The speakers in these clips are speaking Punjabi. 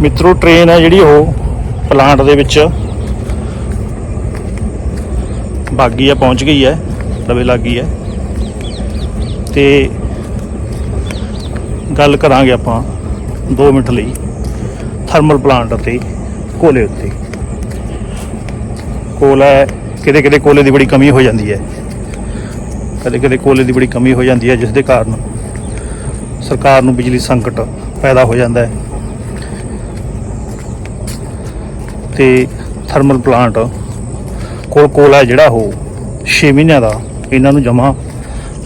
ਮਿੱਤਰੋ ਟ੍ਰੇਨ ਹੈ ਜਿਹੜੀ ਉਹ ਪਲਾਂਟ ਦੇ ਵਿੱਚ। ਬਾਗੀ ਆ, ਪਹੁੰਚ ਗਈ ਹੈ ਲਵੇ ਲੱਗੀ ਹੈ ਤੇ ਗੱਲ ਕਰਾਂਗੇ ਆਪਾਂ 2 ਮਿੰਟ ਲਈ ਥਰਮਲ ਪਲਾਂਟ ਅਤੇ ਕੋਲੇ ਉੱਤੇ। ਕੋਲਾ ਕਿਤੇ ਕਿਤੇ ਕੋਲੇ ਦੀ ਬੜੀ ਕਮੀ ਹੋ ਜਾਂਦੀ ਹੈ। ਕਦੇ ਕਦੇ ਕੋਲੇ ਦੀ ਬੜੀ ਕਮੀ ਹੋ ਜਾਂਦੀ ਹੈ, ਜਿਸ ਦੇ ਕਾਰਨ ਸਰਕਾਰ ਨੂੰ ਬਿਜਲੀ ਸੰਕਟ ਪੈਦਾ ਹੋ ਜਾਂਦਾ ਹੈ। ਤੇ ਥਰਮਲ ਪਲਾਂਟ ਕੋਲ ਕੋਲ ਹੈ ਜਿਹੜਾ ਉਹ 6 ਮਹੀਨਿਆਂ ਦਾ ਇਹਨਾਂ ਨੂੰ ਜਮਾ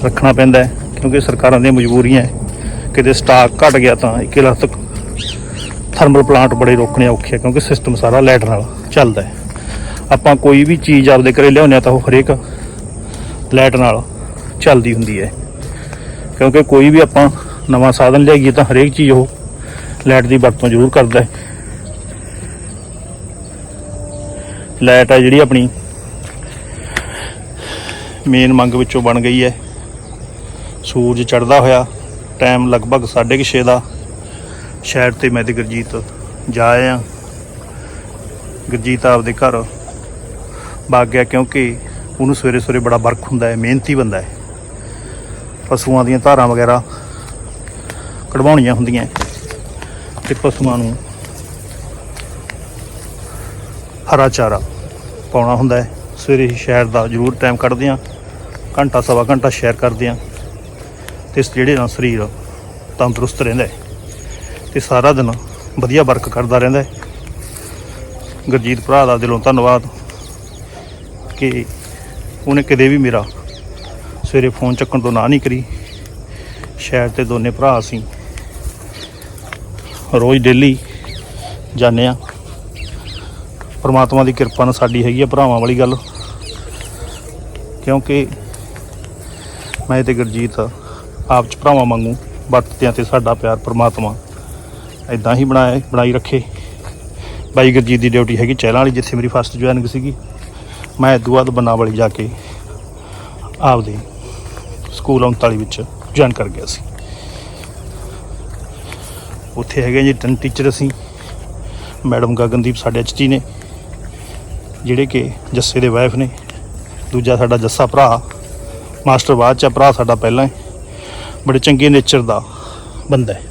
ਰੱਖਣਾ ਪੈਂਦਾ ਕਿਉਂਕਿ ਸਰਕਾਰਾਂ ਦੀਆਂ ਮਜਬੂਰੀਆਂ ਹੈ। ਕਿਤੇ ਸਟਾਕ ਘਟ ਗਿਆ ਤਾਂ ਇੱਕ ਲੱਖ ਤੱਕ ਥਰਮਲ ਪਲਾਂਟ ਬੜੇ ਰੋਕਣੇ ਔਖੇ ਕਿਉਂਕਿ ਸਿਸਟਮ ਸਾਰਾ ਲਾਈਟ ਨਾਲ ਚੱਲਦਾ ਹੈ। ਆਪਾਂ ਕੋਈ ਵੀ ਚੀਜ਼ ਆਪਦੇ ਘਰੇ ਲਿਆਉਂਦੇ ਆ ਤਾਂ ਉਹ ਹਰੇਕ ਲਾਈਟ ਨਾਲ ਚੱਲਦੀ ਹੁੰਦੀ ਹੈ। ਕਿਉਂਕਿ ਕੋਈ ਵੀ ਆਪਾਂ ਨਵਾਂ ਸਾਧਨ ਲਿਆਈਏ ਤਾਂ ਹਰੇਕ ਚੀਜ਼ ਉਹ ਲਾਈਟ ਦੀ ਵਰਤੋਂ ਜ਼ਰੂਰ ਕਰਦਾ ਹੈ। ਲਾਈਟ ਹੈ ਜਿਹੜੀ ਆਪਣੀ। ਮੇਨ ਮੰਗ ਵਿੱਚੋਂ ਬਣ ਗਈ ਹੈ। ਸੂਰਜ ਚੜ੍ਹਦਾ ਹੋਇਆ ਟਾਈਮ ਲਗਭਗ 6:30 ਦਾ। ਸ਼ਹਿਰ ਤੇ ਮੈਂ ਤੇ ਗੁਰਜੀਤ ਜਾ ਆਏ ਆ ਗੁਰਜੀਤ ਆਪਦੇ ਘਰ ਵਗ ਗਿਆ ਕਿਉਂਕਿ ਉਹਨੂੰ ਸਵੇਰੇ ਸਵੇਰੇ ਬੜਾ ਵਰਕ ਹੁੰਦਾ ਹੈ, ਮਿਹਨਤੀ ਬੰਦਾ ਹੈ। ਪਸ਼ੂਆਂ ਦੀਆਂ ਧਾਰਾਂ ਵਗੈਰਾ ਕਢਵਾਉਣੀਆਂ ਹੁੰਦੀਆਂ ਤੇ ਪਸ਼ੂਆਂ ਨੂੰ ਹਰਾ ਚਾਰਾ ਪਾਉਣਾ ਹੁੰਦਾ ਹੈ। ਸਵੇਰੇ ਹੀ ਸ਼ਹਿਰ ਦਾ ਜ਼ਰੂਰ ਟਾਈਮ ਕੱਢਦੇ ਆ ਘੰਟਾ, ਸਵਾ ਘੰਟਾ ਸ਼ੇਅਰ ਕਰਦੇ ਆ ਤੇ ਇਸ ਜਿਹੜੇ ਨਾਲ ਸਰੀਰ ਤੰਦਰੁਸਤ ਰਹਿੰਦਾ ਹੈ ਤੇ ਸਾਰਾ ਦਿਨ ਵਧੀਆ ਵਰਕ ਕਰਦਾ ਰਹਿੰਦਾ ਹੈ। ਗੁਰਜੀਤ ਭਰਾ ਦਾ ਦਿਲੋਂ ਧੰਨਵਾਦ ਕਿ ਉਹਨੇ ਕਦੇ ਵੀ ਮੇਰਾ ਸਵੇਰੇ ਫੋਨ ਚੱਕਣ ਤੋਂ ਨਾ ਨਹੀਂ ਕਰੀ। ਸ਼ਹਿਰ ਤੇ ਦੋਨੇ ਭਰਾ ਅਸੀਂ ਰੋਜ਼ ਡੇਲੀ ਜਾਂਦੇ ਆ ਪਰਮਾਤਮਾ ਦੀ ਕਿਰਪਾ ਨਾਲ ਸਾਡੀ ਹੈਗੀ ਆ ਭਰਾਵਾਂ ਵਾਲੀ ਗੱਲ। ਕਿਉਂਕਿ ਮੈਂ ਤੇ ਗੁਰਜੀਤ ਆਪ ਚ ਭਰਾਵਾਂ ਵਾਂਗੂ ਵਰਤਦੇ ਆ ਤੇ ਸਾਡਾ ਪਿਆਰ ਪਰਮਾਤਮਾ ਇਦਾਂ ਹੀ ਬਣਾਇਆ, ਬਣਾਈ ਰੱਖੇ। ਬਾਈ ਗੁਰਜੀਤ ਦੀ ਡਿਊਟੀ ਹੈਗੀ ਚਹਿਲਾਂ ਵਾਲੀ, ਜਿੱਥੇ ਮੇਰੀ ਫਸਟ ਜੁਆਇਨਿੰਗ ਸੀਗੀ। ਮੈਂ ਇਦੋਂ ਬਾਅਦ ਬਨਾਵਲੀ ਜਾ ਕੇ ਆਪਦੇ ਸਕੂਲ 39 ਵਿੱਚ ਜੁਆਇਨ ਕਰ ਗਿਆ ਸੀ। ਉੱਥੇ ਹੈਗੇ ਜੀ, ਤਿੰਨ ਟੀਚਰ ਅਸੀਂ। ਮੈਡਮ ਗਗਨਦੀਪ ਸਾਡੇ ਐਚਟੀ ਨੇ। ਜਿਹੜੇ ਕਿ ਜੱਸੇ ਦੇ ਵਾਈਫ ਨੇ। ਦੂਜਾ ਸਾਡਾ ਜੱਸਾ ਭਰਾ, ਮਾਸਟਰ ਬਾਅਦ ਚ ਭਰਾ ਸਾਡਾ ਪਹਿਲਾਂ ਹੈ। ਬੜੇ ਚੰਗੇ ਨੇਚਰ ਦਾ ਬੰਦਾ ਹੈ।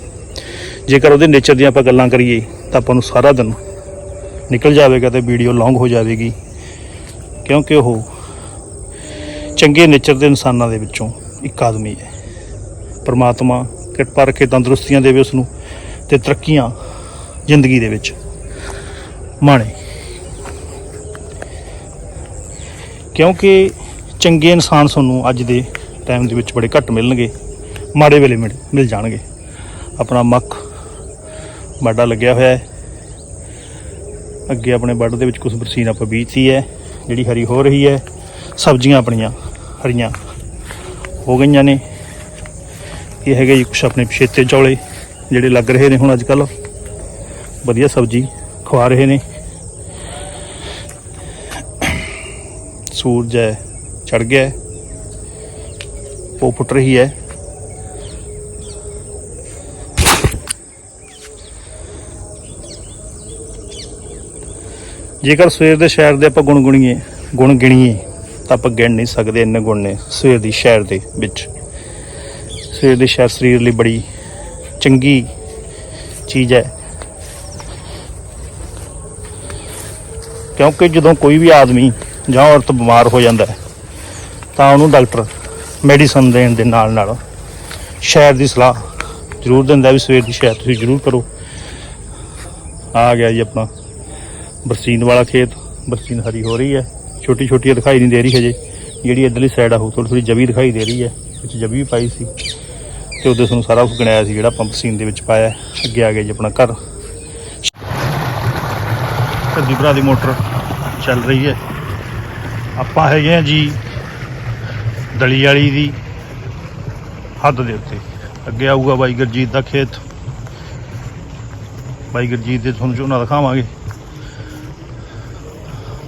ਜੇਕਰ ਉਹਦੇ ਨੇਚਰ ਦੀਆਂ ਆਪਾਂ ਗੱਲਾਂ ਕਰੀਏ, ਤਾਂ ਆਪਾਂ ਨੂੰ ਸਾਰਾ ਦਿਨ ਨਿਕਲ ਜਾਵੇਗਾ ਤੇ ਵੀਡੀਓ ਲੌਂਗ ਹੋ ਜਾਵੇਗੀ। ਕਿਉਂਕਿ ਉਹ ਚੰਗੇ ਨੇਚਰ ਦੇ ਇਨਸਾਨਾਂ ਦੇ ਵਿੱਚੋਂ ਇੱਕ ਆਦਮੀ ਹੈ। ਪਰਮਾਤਮਾ ਕਿਰਪਾ ਰੱਖੇ ਤੰਦਰੁਸਤੀਆਂ ਦੇਵੇ ਉਸ ਨੂੰ ਤੇ ਤਰੱਕੀਆਂ ਜ਼ਿੰਦਗੀ ਦੇ ਵਿੱਚ ਮਾਣੇ। ਕਿਉਂਕਿ ਚੰਗੇ ਇਨਸਾਨ ਤੁਹਾਨੂੰ ਅੱਜ ਦੇ ਟਾਈਮ ਦੇ ਵਿੱਚ ਬੜੇ ਘੱਟ ਮਿਲਣਗੇ। ਮਾੜੇ ਵੇਲੇ ਮਿਲ ਮਿਲ ਜਾਣਗੇ। ਆਪਣਾ ਮੱਖ ਬਾਡਾ ਲੱਗਿਆ ਹੋਇਆ ਹੈ। ਅੱਗੇ ਆਪਣੇ ਵੱਡ ਦੇ ਵਿੱਚ ਕੁਝ ਬਰਸੀਨ ਆਪਾਂ ਬੀਜਤੀ ਹੈ, ਜਿਹੜੀ ਹਰੀ ਹੋ ਰਹੀ ਹੈ। ਸਬਜ਼ੀਆਂ ਆਪਣੀਆਂ ਹਰੀਆਂ ਹੋ ਗਈਆਂ ਨੇ। ਇਹ ਹੈਗੇ ਜੀ ਕੁਛ ਆਪਣੇ ਪਛੇਤੇ ਚੌਲੇ, ਜਿਹੜੇ ਲੱਗ ਰਹੇ ਨੇ ਹੁਣ ਅੱਜ ਕੱਲ ਵਧੀਆ ਸਬਜ਼ੀ ਖਵਾ ਰਹੇ ਨੇ। ਸੂਰਜ ਹੈ ਚੜ ਗਿਆ ਉਹ ਫੁੱਟ ਰਹੀ ਹੈ। ਜੇਕਰ ਸਵੇਰ ਦੇ ਸ਼ਹਿਰ ਦੇ ਆਪਾਂ ਗੁਣ ਗੁਣੀਏ ਗੁਣ ਗਿਣੀਏ, ਤਾਂ ਆਪਾਂ ਗਿਣ ਨਹੀਂ ਸਕਦੇ ਇੰਨੇ ਗੁਣ ਨੇ ਸਵੇਰ ਦੀ ਸ਼ਹਿਰ ਦੇ ਵਿੱਚ। ਸਵੇਰ ਦੇ ਸ਼ਹਿਰ ਸਰੀਰ ਲਈ ਬੜੀ ਚੰਗੀ ਚੀਜ਼ ਹੈ। ਕਿਉਂਕਿ ਜਦੋਂ ਕੋਈ ਵੀ ਆਦਮੀ ਜਾਂ ਔਰਤ ਬਿਮਾਰ ਹੋ ਜਾਂਦਾ ਹੈ, ਤਾਂ ਉਹਨੂੰ ਡਾਕਟਰ ਮੈਡੀਸਨ ਦੇਣ ਦੇ ਨਾਲ ਨਾਲ ਸ਼ਹਿਰ ਦੀ ਸਲਾਹ ਜ਼ਰੂਰ ਦਿੰਦਾ ਵੀ ਸਵੇਰ ਦੀ ਸ਼ਹਿਰ ਤੁਸੀਂ ਜ਼ਰੂਰ ਕਰੋ। ਆ ਗਿਆ ਜੀ ਆਪਣਾ ਬਰਸੀਨ ਵਾਲਾ ਖੇਤ, ਬਰਸੀਨ ਹਰੀ ਹੋ ਰਹੀ ਹੈ। ਛੋਟੀ ਛੋਟੀ ਦਿਖਾਈ ਨਹੀਂ ਦੇ ਰਹੀ ਹਜੇ। ਜਿਹੜੀ ਇਧਰਲੀ ਸਾਈਡ ਆ, ਉਹ ਥੋੜੀ ਥੋੜੀ ਜਵੀ ਦਿਖਾਈ ਦੇ ਰਹੀ ਹੈ। ਵਿੱਚ ਜਵੀ ਵੀ ਪਾਈ ਸੀ ਤੇ ਉਹਦੇ ਤੁਹਾਨੂੰ ਸਾਰਾ ਕੁਝ ਗਣਾਇਆ ਸੀ ਜਿਹੜਾ ਆਪਾਂ ਬਰਸੀਨ ਦੇ ਵਿੱਚ ਪਾਇਆ ਅੱਗੇ ਆ ਗਿਆ ਜੀ ਆਪਣਾ ਘਰ। ਸੱਜੀ ਭਰਾ ਦੀ ਮੋਟਰ ਚੱਲ ਰਹੀ ਹੈ। ਆਪਾਂ ਹੈਗੇ ਆ ਜੀ ਦਲੀ ਵਾਲੀ ਦੀ ਹੱਦ ਦੇ ਉੱਤੇ। ਅੱਗੇ ਆਊਗਾ ਬਾਈ ਗੁਰਜੀਤ ਦਾ ਖੇਤ। ਬਾਈ ਗੁਰਜੀਤ ਦੇ ਤੁਹਾਨੂੰ ਝੋਨਾ ਦਿਖਾਵਾਂਗੇ।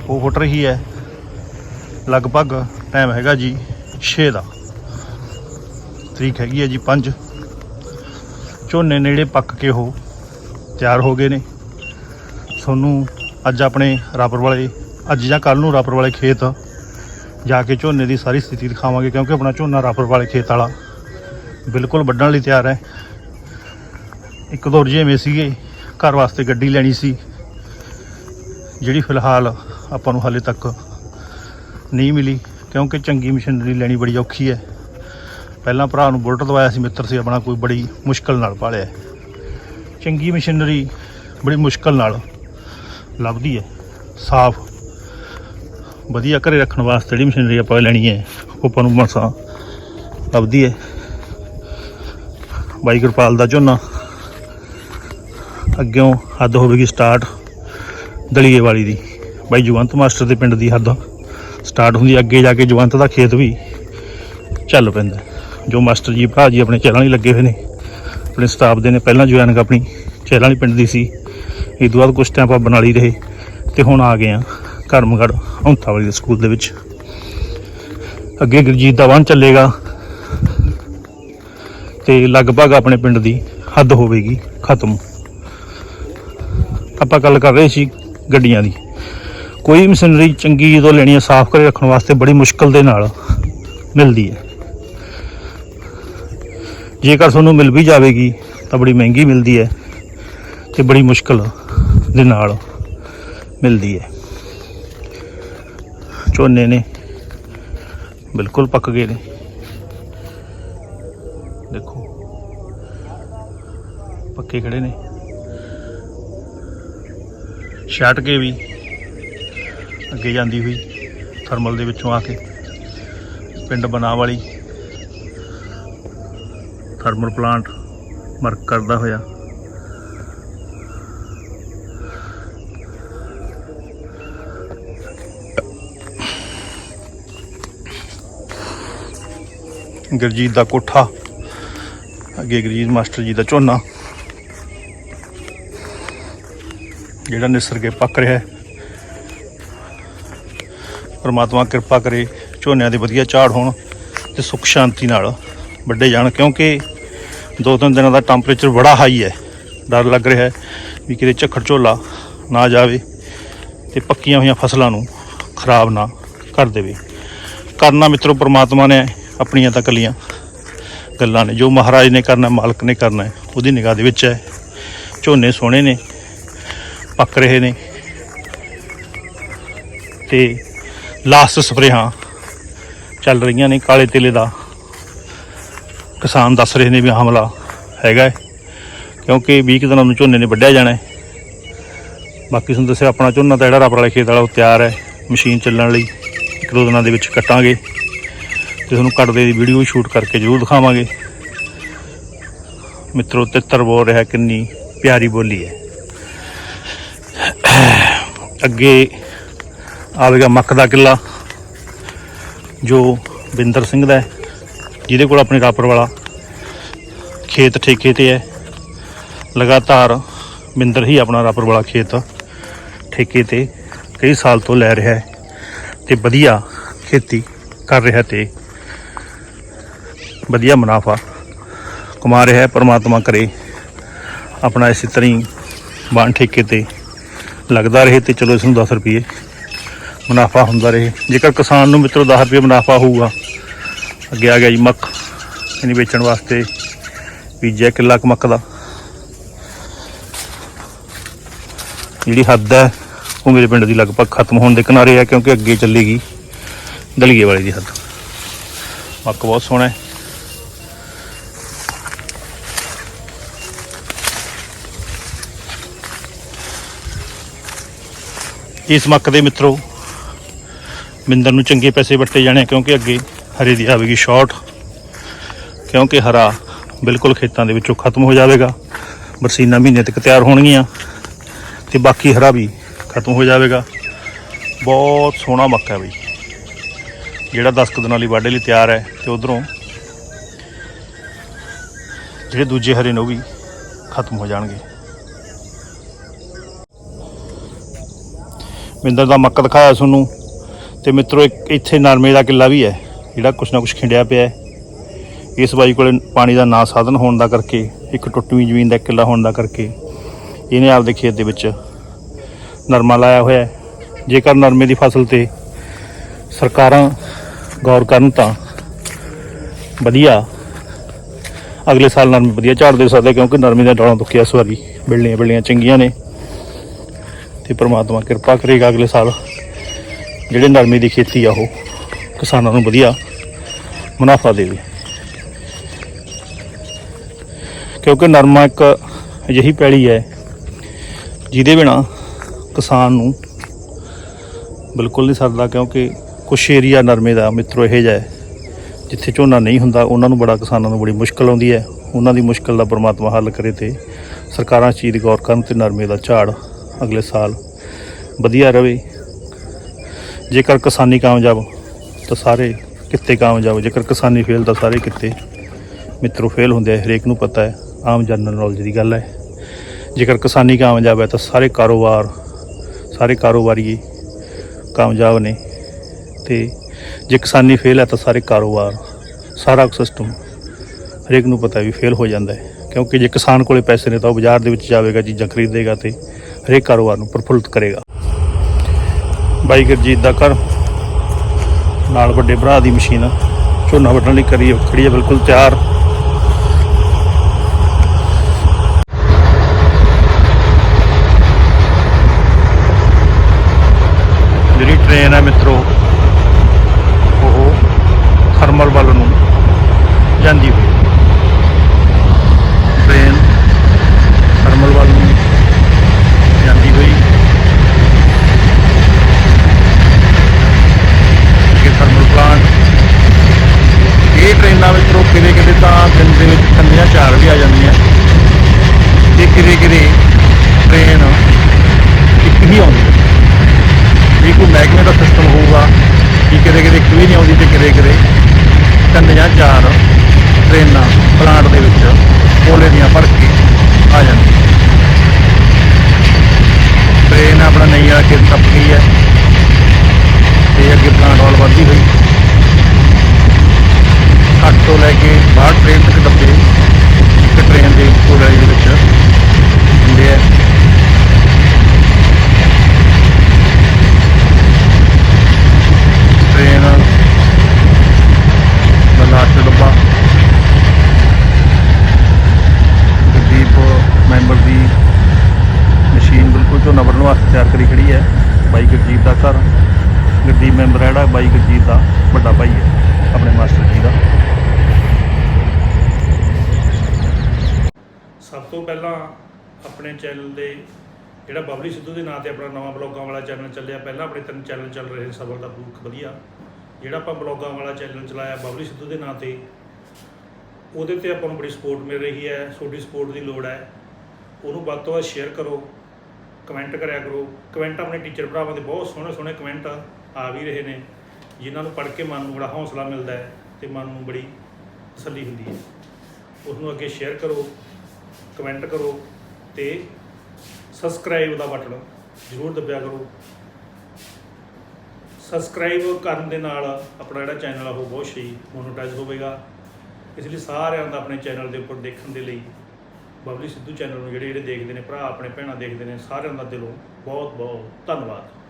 ਉਹ ਫੁੱਟ ਰਹੀ ਹੈ। ਲਗਭਗ ਟਾਈਮ ਹੈਗਾ ਜੀ 6 ਦਾ। ਤਰੀਕ ਹੈਗੀ ਹੈ ਜੀ 5 ਝੋਨੇ ਨੇੜੇ ਪੱਕ ਕੇ ਉਹ ਤਿਆਰ ਹੋ ਗਏ ਨੇ। ਤੁਹਾਨੂੰ ਅੱਜ ਆਪਣੇ ਰਾਪਰ ਵਾਲੇ, ਅੱਜ ਜਾਂ ਕੱਲ ਨੂੰ ਰਾਪਰ ਵਾਲੇ ਖੇਤ ਜਾ ਕੇ ਝੋਨੇ ਦੀ ਸਾਰੀ ਸਥਿਤੀ ਦਿਖਾਵਾਂਗੇ, ਕਿਉਂਕਿ ਆਪਣਾ ਝੋਨਾ ਰਾਪਰ ਵਾਲੇ ਖੇਤ ਵਾਲਾ ਬਿਲਕੁਲ ਵੱਢਣ ਲਈ ਤਿਆਰ ਹੈ। ਇੱਕ ਦੋ ਰਜੇਵੇਂ ਸੀਗੇ, ਘਰ ਵਾਸਤੇ ਗੱਡੀ ਲੈਣੀ ਸੀ, ਜਿਹੜੀ ਫਿਲਹਾਲ ਆਪਾਂ ਨੂੰ ਹਾਲੇ ਤੱਕ ਨਹੀਂ ਮਿਲੀ, ਕਿਉਂਕਿ ਚੰਗੀ ਮਸ਼ੀਨਰੀ ਲੈਣੀ ਬੜੀ ਔਖੀ ਹੈ। ਪਹਿਲਾਂ ਭਰਾ ਨੂੰ ਬੁਲਟ ਦਵਾਇਆ ਸੀ, ਮਿੱਤਰ ਸੀ, ਆਪਣਾ ਕੋਈ ਬੜੀ ਮੁਸ਼ਕਲ ਨਾਲ ਪਾਲਿਆ ਚੰਗੀ ਮਸ਼ੀਨਰੀ ਬੜੀ ਮੁਸ਼ਕਲ ਨਾਲ ਲੱਭਦੀ ਹੈ, ਸਾਫ਼ ਵਧੀਆ ਘਰੇ ਰੱਖਣ ਵਾਸਤੇ ਜਿਹੜੀ ਮਸ਼ੀਨਰੀ ਆਪਾਂ ਲੈਣੀ ਹੈ, ਉਹ ਆਪਾਂ ਨੂੰ ਮਸਾਂ ਲੱਭਦੀ ਹੈ। ਬਾਈ ਗੁਰਪਾਲ ਦਾ ਝੋਨਾ। ਅੱਗਿਓਂ ਹੱਦ ਹੋਵੇਗੀ ਸਟਾਰਟ ਦਲੀਏ ਵਾਲੀ ਦੀ। ਬਾਈ ਜਵੰਤ ਮਾਸਟਰ ਦੇ ਪਿੰਡ ਦੀ ਹੱਦ ਸਟਾਰਟ ਹੁੰਦੀ, ਅੱਗੇ ਜਾ ਕੇ ਜਵੰਤ ਦਾ ਖੇਤ ਵੀ ਚੱਲ ਪੈਂਦਾ। ਜੋ ਮਾਸਟਰ ਜੀ, ਭਰਾ ਜੀ ਆਪਣੇ ਚਹਿਲਾਂ ਹੀ ਲੱਗੇ ਹੋਏ ਨੇ, ਆਪਣੇ ਸਟਾਫ ਦੇ ਨੇ, ਪਹਿਲਾਂ ਜੁਆਇਨਿੰਗ ਆਪਣੀ ਚਹਿਲਾਂ ਵਾਲੀ ਪਿੰਡ ਦੀ ਸੀ। ਇਹ ਤੋਂ ਬਾਅਦ ਕੁਛ ਟਾਈਮ ਆਪਾਂ ਬਣਾ ਲਈ ਰਹੇ ਤੇ ਹੁਣ ਆ ਗਏ ਆ ਕਰਮਗੜ ਹੌਂਥਾ ਦੇ ਸਕੂਲ ਦੇ ਵਿੱਚ। ਅੱਗੇ ਗੁਰਜੀਤ ਦਾ ਵਾਹਨ ਚੱਲੇਗਾ ਤੇ ਲਗਭਗ ਆਪਣੇ ਪਿੰਡ ਦੀ ਹੱਦ ਹੋਵੇਗੀ, ਖਤਮ। ਆਪਾਂ ਗੱਲ ਕਰ ਰਹੇ ਸੀ ਗੱਡੀਆਂ ਦੀ। ਕੋਈ ਮਸ਼ੀਨਰੀ ਚੰਗੀ ਜਦੋਂ ਲੈਣੀ ਹੈ ਸਾਫ਼ ਕਰੇ ਰੱਖਣ ਵਾਸਤੇ ਬੜੀ ਮੁਸ਼ਕਲ ਦੇ ਨਾਲ ਮਿਲਦੀ ਹੈ। ਜੇਕਰ ਤੁਹਾਨੂੰ ਮਿਲ ਵੀ ਜਾਵੇਗੀ, ਤਾਂ ਬੜੀ ਮਹਿੰਗੀ ਮਿਲਦੀ ਹੈ ਤੇ ਬੜੀ ਮੁਸ਼ਕਲ ਦੇ ਨਾਲ ਮਿਲਦੀ ਹੈ। ਝੋਨੇ ਨੇ। ਬਿਲਕੁਲ ਪੱਕ ਗਏ ਨੇ। ਦੇਖੋ। ਪੱਕੇ ਖੜੇ ਨੇ। ਛੱਟ ਕੇ ਵੀ ਅੱਗੇ ਜਾਂਦੀ ਹੋਈ ਥਰਮਲ ਦੇ ਵਿੱਚੋਂ ਆ ਕੇ ਪਿੰਡ ਬਣਾ ਵਾਲੀ ਥਰਮਲ ਪਲਾਂਟ ਵਰਕ ਕਰਦਾ ਹੋਇਆ। ਗੁਰਜੀਤ ਦਾ ਕੋਠਾ। ਅੱਗੇ ਗੁਰਜੀਤ ਮਾਸਟਰ ਜੀ ਦਾ ਝੋਨਾ। ਜਿਹੜਾ ਨਿਸਰ ਕੇ ਪੱਕ ਰਿਹਾ ਹੈ। ਪਰਮਾਤਮਾ ਕਿਰਪਾ ਕਰੇ ਝੋਨਿਆਂ ਦੇ ਵਧੀਆ ਝਾੜ ਹੋਣ ਤੇ ਸੁੱਖ ਸ਼ਾਂਤੀ ਨਾਲ ਵੱਡੇ ਜਾਣ, ਕਿਉਂਕਿ ਦੋ ਤਿੰਨ ਦਿਨਾਂ ਦਾ ਟੈਂਪਰੇਚਰ ਬੜਾ ਹਾਈ ਹੈ। ਡਰ ਲੱਗ ਰਿਹਾ ਹੈ ਵੀ ਕਿਤੇ ਝੱਖੜ ਝੋਲਾ ਨਾ ਜਾਵੇ ਤੇ ਪੱਕੀਆਂ ਹੋਈਆਂ ਫਸਲਾਂ ਨੂੰ ਖਰਾਬ ਨਾ ਕਰ ਦੇਵੇ। ਕਰਨਾ ਮਿੱਤਰੋ, ਪਰਮਾਤਮਾ ਨੇ ਆਪਣੀਆਂ ਤਾਂ ਕੱਲੀਆਂ ਗੱਲਾਂ ਨੇ। ਜੋ ਮਹਾਰਾਜ ਨੇ ਕਰਨਾ, ਮਾਲਕ ਨੇ ਕਰਨਾ, ਉਹਦੀ ਨਿਗਾਹ ਦੇ ਵਿੱਚ ਹੈ। ਝੋਨੇ ਸੋਹਣੇ ਨੇ, ਪੱਕ ਰਹੇ ਨੇ। ਤੇ ਲਾਸਟ ਸਪਰੇਹਾਂ ਚੱਲ ਰਹੀਆਂ ਨੇ, ਕਾਲੇ ਤੇਲੇ ਦਾ। ਕਿਸਾਨ ਦੱਸ ਰਹੇ ਨੇ ਵੀ ਹਮਲਾ ਹੈਗਾ ਹੈ, ਕਿਉਂਕਿ 20 ਕੁ ਦਿਨਾਂ ਨੂੰ ਝੋਨੇ ਨੇ ਵੱਢਿਆ ਜਾਣਾ ਬਾਕੀ ਤੁਹਾਨੂੰ ਦੱਸਿਆ, ਆਪਣਾ ਝੋਨਾ ਤਾਂ ਜਿਹੜਾ ਰਬਰ ਵਾਲੇ ਖੇਤ ਵਾਲਾ ਉਹ ਤਿਆਰ ਹੈ, ਮਸ਼ੀਨ ਚੱਲਣ ਲਈ। ਇੱਕ ਦੋ ਦਿਨਾਂ ਦੇ ਵਿੱਚ ਕੱਟਾਂਗੇ। ਤੇ ਤੁਹਾਨੂੰ ਕੱਟਦੇ ਦੀ ਵੀਡੀਓ ਸ਼ੂਟ ਕਰਕੇ ਜ਼ਰੂਰ ਦਿਖਾਵਾਂਗੇ। ਮਿੱਤਰੋ, ਤਿੱਤਰ ਬੋਲ ਰਿਹਾ, ਕਿੰਨੀ ਪਿਆਰੀ ਬੋਲੀ ਹੈ। ਅੱਗੇ ਆਵੇਗਾ ਮੱਕ ਦਾ ਕਿੱਲਾ, ਜੋ ਬਿੰਦਰ ਸਿੰਘ ਦਾ ਹੈ, ਜਿਹਦੇ ਕੋਲ ਆਪਣੀ ਰਾਪਰ ਵਾਲਾ ਖੇਤ ਠੇਕੇ ਤੇ ਹੈ। ਲਗਾਤਾਰ ਬਿੰਦਰ ਹੀ ਆਪਣਾ ਰਾਪਰ ਵਾਲਾ ਖੇਤ ਠੇਕੇ ਤੇ ਕਈ ਸਾਲ ਤੋਂ ਲੈ ਰਿਹਾ ਹੈ ਤੇ ਵਧੀਆ ਖੇਤੀ ਕਰ ਰਿਹਾ ਤੇ ਵਧੀਆ ਮੁਨਾਫਾ ਕਮਾ ਰਿਹਾ ਹੈ, ਪਰਮਾਤਮਾ ਕਰੇ। ਆਪਣਾ ਇਸੇ ਤਰ੍ਹਾਂ ਹੀ ਬਾਣ ਠੇਕੇ ਤੇ ਲੱਗਦਾ ਰਹੇ ਤੇ ਚਲੋ ਇਸ ਨੂੰ 10 ਰੁਪਏ ਮੁਨਾਫਾ ਹੁੰਦਾ ਰਹੇ। ਜੇਕਰ ਕਿਸਾਨ ਨੂੰ ਮਿੱਤਰੋ 10 ਰੁਪਏ ਮੁਨਾਫਾ ਹੋਊਗਾ, ਅੱਗੇ ਆ ਗਿਆ ਜੀ ਮੱਕ ਇਹਨੂੰ ਵੇਚਣ ਵਾਸਤੇ ਬੀਜਿਆ ਕਿੱਲਾ ਕੁ ਮੱਕ ਦਾ। ਜਿਹੜੀ ਹੱਦ ਹੈ, ਉਹ ਮੇਰੇ ਪਿੰਡ ਦੀ ਲਗਭਗ ਖਤਮ ਹੋਣ ਦੇ ਕਿਨਾਰੇ ਹੈ, ਕਿਉਂਕਿ ਅੱਗੇ ਚੱਲੇਗੀ ਦਲੀਏ ਵਾਲੇ ਦੀ ਹੱਦ। ਮੱਕ ਬਹੁਤ ਸੋਹਣਾ ਹੈ। ਇਸ ਮੱਕ ਦੇ ਮਿੱਤਰੋ, ਮਿੰਦਰ ਨੂੰ ਚੰਗੇ ਪੈਸੇ ਵੱਟੇ ਜਾਣੇ ਆ ਕਿਉਂਕਿ ਅੱਗੇ ਹਰੇ ਦੀ ਆਵੇਗੀ ਸ਼ਾਰਟ ਕਿਉਂਕਿ ਹਰਾ ਬਿਲਕੁਲ ਖੇਤਾਂ ਦੇ ਵਿੱਚੋਂ ਖਤਮ ਹੋ ਜਾਵੇਗਾ, ਬਰਸੀਨਾ ਮਹੀਨੇ ਤੱਕ ਤਿਆਰ ਹੋਣਗੀਆਂ ਤੇ ਬਾਕੀ ਹਰਾ ਵੀ ਖਤਮ ਹੋ ਜਾਵੇਗਾ। ਬਹੁਤ ਸੋਹਣਾ ਮੱਕਾ ਹੈ ਬਈ। ਜਿਹੜਾ 10 ਕੁ ਦਿਨਾਂ ਲਈ ਵਾਢੇ ਲਈ ਤਿਆਰ ਹੈ ਤੇ ਉਧਰੋਂ ਜਿਹੜੇ ਦੂਜੇ ਹਰੇ ਨੇ ਉਹ ਵੀ ਖਤਮ ਹੋ ਜਾਣਗੇ। ਮਿੰਦਰ ਦਾ ਮੱਕ ਦਿਖਾਇਆ ਤੁਹਾਨੂੰ ਤੇ ਮਿੱਤਰੋ, ਇੱਕ ਇੱਥੇ ਨਰਮੇ ਦਾ ਕਿੱਲਾ ਵੀ ਹੈ, ਜਿਹੜਾ ਕੁਛ ਨਾ ਕੁਛ ਖਿੰਡਿਆ ਪਿਆ ਹੈ। ਇਸ ਬਾਈ ਕੋਲੇ ਪਾਣੀ ਦਾ ਨਾ ਸਾਧਨ ਹੋਣ ਦਾ ਕਰਕੇ, ਇੱਕ ਟੁੱਟਵੀਂ ਜ਼ਮੀਨ ਦਾ ਕਿੱਲਾ ਹੋਣ ਦਾ ਕਰਕੇ, ਇਹਨੇ ਆਪਦੇ ਖੇਤ ਦੇ ਵਿੱਚ ਨਰਮਾ ਲਾਇਆ ਹੋਇਆ ਜੇਕਰ ਨਰਮੇ ਦੀ ਫਸਲ ਤੇ ਸਰਕਾਰਾਂ ਗੌਰ ਕਰਨ ਤਾਂ ਵਧੀਆ। ਅਗਲੇ ਸਾਲ ਨਰਮੇ ਵਧੀਆ ਝਾੜ ਦੇ ਸਕਦੇ, ਕਿਉਂਕਿ ਨਰਮੇ ਦਾ ਡੌਲਾਂ ਦੁੱਖਿਆ ਇਸ ਵਾਰੀ ਬਿਲਡੀਆਂ ਬਿਲਡੀਆਂ ਚੰਗੀਆਂ ਨੇ। ਤੇ ਪ੍ਰਮਾਤਮਾ ਕਿਰਪਾ ਕਰੇਗਾ ਅਗਲੇ ਸਾਲ ਜਿਹੜੇ ਨਰਮੇ ਦੀ ਖੇਤੀ ਆ ਉਹ ਕਿਸਾਨਾਂ ਨੂੰ ਵਧੀਆ ਮੁਨਾਫਾ ਦੇਵੇ ਕਿਉਂਕਿ ਨਰਮਾ ਇੱਕ ਅਜਿਹੀ ਪੈਲੀ ਹੈ ਜਿਹਦੇ ਬਿਨਾ ਕਿਸਾਨ ਨੂੰ ਬਿਲਕੁਲ ਨਹੀਂ ਸਰਦਾ ਕਿਉਂਕਿ ਕੁਛ ਏਰੀਆ ਨਰਮੇ ਦਾ ਮਿੱਤਰੋ ਇਹ ਜਿਹਾ ਹੈ, ਜਿੱਥੇ ਝੋਨਾ ਨਹੀਂ ਹੁੰਦਾ, ਉਹਨਾਂ ਨੂੰ ਬੜਾ ਕਿਸਾਨਾਂ ਨੂੰ ਬੜੀ ਮੁਸ਼ਕਲ ਆਉਂਦੀ ਹੈ। ਉਹਨਾਂ ਦੀ ਮੁਸ਼ਕਲ ਦਾ ਪਰਮਾਤਮਾ ਹੱਲ ਕਰੇ ਤੇ ਸਰਕਾਰਾਂ ਚੀਜ਼ ਗੌਰ ਕਰਨ ਤੇ ਨਰਮੇ ਦਾ ਝਾੜ ਅਗਲੇ ਸਾਲ। ਵਧੀਆ ਰਹੇ ਜੇਕਰ ਕਿਸਾਨੀ ਕਾਮਯਾਬ, ਤਾਂ ਸਾਰੇ ਕਿੱਤੇ ਕਾਮਯਾਬ। ਜੇਕਰ ਕਿਸਾਨੀ ਫੇਲ, ਤਾਂ ਸਾਰੇ ਕਿੱਤੇ ਮਿੱਤਰੋ ਫੇਲ ਹੁੰਦੇ ਆ। ਹਰੇਕ ਨੂੰ ਪਤਾ ਹੈ, ਆਮ ਜਨਰਲ ਨੌਲੇਜ ਦੀ ਗੱਲ ਹੈ। ਜੇਕਰ ਕਿਸਾਨੀ ਕਾਮਯਾਬ ਹੈ, ਤਾਂ ਸਾਰੇ ਕਾਰੋਬਾਰ, ਸਾਰੇ ਕਾਰੋਬਾਰੀ ਕਾਮਯਾਬ ਨੇ। ਤੇ ਜੇ ਕਿਸਾਨੀ ਫੇਲ ਹੈ, ਤਾਂ ਸਾਰੇ ਕਾਰੋਬਾਰ, ਸਾਰਾ ਸਿਸਟਮ ਹਰੇਕ ਨੂੰ ਪਤਾ ਵੀ ਫੇਲ ਹੋ ਜਾਂਦਾ ਹੈ। ਕਿਉਂਕਿ ਜੇ ਕਿਸਾਨ ਕੋਲੇ ਪੈਸੇ ਨੇ, ਤਾਂ ਉਹ ਬਾਜ਼ਾਰ ਦੇ ਵਿੱਚ ਜਾਵੇਗਾ, ਚੀਜ਼ਾਂ ਖਰੀਦੇਗਾ ਤੇ ਹਰੇਕ ਕਾਰੋਬਾਰ ਨੂੰ ਪ੍ਰਫੁੱਲਤ ਕਰੇਗਾ। ਬਾਈ ਗੁਰਜੀਤ ਦਾ ਘਰ, ਨਾਲ ਵੱਡੇ ਭਰਾ ਦੀ ਮਸ਼ੀਨ, ਝੋਨਾ ਵੱਢਣ ਲਈ ਕਰੀ ਖੜੀ ਹੈ, ਬਿਲਕੁਲ ਤਿਆਰ। ਜਿਹੜੀ ਟ੍ਰੇਨ ਹੈ ਮਿੱਤਰੋ, ਉਹ ਥਰਮਲ ਵੱਲ ਨੂੰ ਜਾਂਦੀ ਹੋਈ ਟ੍ਰੇਨ ਥਰਮਲ ਵੱਲ ਨੂੰ ਜਾਂਦੀ ਹੋਈ ਇਹ ਥਰਮਲ ਪਲਾਂਟ ਇਹ ਟ੍ਰੇਨਾਂ ਵਿੱਚ ਰੋਕੇ ਦੇ ਕਿਤੇ ਤਾਂ ਦਿਨ ਦੇ ਵਿੱਚ ਕੰਨੀਆਂ ਚਾਰ ਵੀ ਆ ਜਾਂਦੀਆਂ ਤੇ ਕਿਤੇ ਕਿਤੇ ਟ੍ਰੇਨ ਇੱਕ ਹੀ ਆਉਂਦੀ ਹੈ ਵੀ ਕੋਈ ਮਹਿਕਮੇ ਦਾ ਸਿਸਟਮ ਹੋਊਗਾ ਕਿ ਕਿਤੇ ਕਿਤੇ ਇੱਕ ਵੀ ਨਹੀਂ ਆਉਂਦੀ ਤੇ ਕਿਤੇ ਕਿਤੇ। ਤਿੰਨ ਜਾਂ ਚਾਰ ਟ੍ਰੇਨਾਂ ਪਲਾਂਟ ਦੇ ਵਿੱਚ ਕੋਲੇ ਦੀਆਂ ਭਰ ਕੇ ਆ ਜਾਂਦੀਆਂ। ਟ੍ਰੇਨ ਆਪਣਾ ਨਹੀਂ ਆ ਕੇ ਟੱਪ ਗਈ ਹੈ। ਤੇ ਅੱਗੇ ਪਲਾਂਟ ਵੱਲ ਵੱਧਦੀ ਹੋਈ। ਅੱਠ ਤੋਂ ਲੈ ਕੇ ਬਾਹਰ ਟ੍ਰੇਨ ਤੱਕ ਡੱਬੇ ਇੱਕ ਟ੍ਰੇਨ ਦੇ ਕੋਲੇ ਦੇ ਵਿੱਚ ਹੁੰਦੇ ਆ ਟ੍ਰੇਨ ਦਾ ਲਾਸਟ ਡੱਬਾ ਗੁਰਦੀਪ ਮੈਂਬਰ ਦੀ ਮਸ਼ੀਨ ਬਿਲਕੁਲ ਝੋਨਾ ਵੱਢਣ ਵਾਸਤੇ ਤਿਆਰ ਕਰੀ ਖੜੀ ਹੈ ਬਾਈ ਗੁਰਜੀਤ ਦਾ ਘਰ ਗੁਰਦੀਪ ਮੈਂਬਰ ਹੈ ਜਿਹੜਾ ਬਾਈ ਗੁਰਜੀਤ ਦਾ ਵੱਡਾ ਭਾਈ ਹੈ ਆਪਣੇ ਮਾਸਟਰ ਜੀ ਦਾ ਸਭ ਤੋਂ ਪਹਿਲਾਂ ਆਪਣੇ ਚੈਨਲ ਦੇ ਜਿਹੜਾ ਬਬਲੀ ਸਿੱਧੂ ਦੇ ਨਾਂ ਤੇ ਆਪਣਾ ਨਵਾਂ ਬਲੌਗਾਂ ਵਾਲਾ ਚੈਨਲ ਚੱਲਿਆ, ਪਹਿਲਾਂ ਆਪਣੇ ਤਿੰਨ ਚੈਨਲ ਚੱਲ ਰਹੇ ਸੀ ਦਾ ਬੂਕ ਵਧੀਆ। ਜਿਹੜਾ ਆਪਾਂ ਬਲੌਗਾਂ ਵਾਲਾ ਚੈਨਲ ਚਲਾਇਆ ਬਬਲੀ ਸਿੱਧੂ ਦੇ ਨਾਂ ਤੇ, ਉਹਦੇ ਤੇ ਆਪਾਂ ਨੂੰ ਬੜੀ ਸਪੋਰਟ ਮਿਲ ਰਹੀ ਹੈ, ਤੁਹਾਡੀ ਸਪੋਰਟ ਦੀ ਲੋੜ ਹੈ। ਉਹਨੂੰ ਵੱਧ ਤੋਂ ਵੱਧ ਸ਼ੇਅਰ ਕਰੋ ਕਮੈਂਟ ਕਰਿਆ ਕਰੋ। ਕਮੈਂਟ ਆਪਣੇ ਟੀਚਰ ਭਰਾਵਾਂ ਦੇ ਬਹੁਤ ਸੋਹਣੇ ਸੋਹਣੇ ਕਮੈਂਟ ਆ ਵੀ ਰਹੇ ਨੇ, ਜਿਨ੍ਹਾਂ ਨੂੰ ਪੜ੍ਹ ਕੇ ਮਨ ਨੂੰ ਬੜਾ ਹੌਸਲਾ ਮਿਲਦਾ ਹੈ ਤੇ ਮਨ ਨੂੰ ਬੜੀ ਤਸੱਲੀ ਹੁੰਦੀ ਹੈ। ਉਸ ਨੂੰ ਅੱਗੇ ਸ਼ੇਅਰ ਕਰੋ। ਕਮੈਂਟ ਕਰੋ ਤੇ ਸਬਸਕ੍ਰਾਈਬ ਦਾ ਬਟਨ ਜ਼ਰੂਰ ਦਬਿਆ ਕਰੋ। ਸਬਸਕ੍ਰਾਈਬ ਕਰਨ ਦੇ ਨਾਲ ਆਪਣਾ ਜਿਹੜਾ ਚੈਨਲ ਆ, ਉਹ ਬਹੁਤ ਸਹੀ ਮੋਨੋਟਾਈਜ਼ ਹੋਵੇਗਾ। ਇਸ ਲਈ ਸਾਰਿਆਂ ਦਾ ਆਪਣੇ ਚੈਨਲ ਦੇ ਉੱਪਰ ਦੇਖਣ ਦੇ ਲਈ ਬਬਲੀ ਸਿੱਧੂ ਚੈਨਲ ਨੂੰ ਜਿਹੜੇ ਜਿਹੜੇ ਦੇਖਦੇ ਨੇ, ਭਰਾ, ਆਪਣੇ ਭੈਣਾਂ ਦੇਖਦੇ ਨੇ, ਸਾਰਿਆਂ ਦਾ ਦਿਲੋਂ ਬਹੁਤ ਬਹੁਤ ਧੰਨਵਾਦ।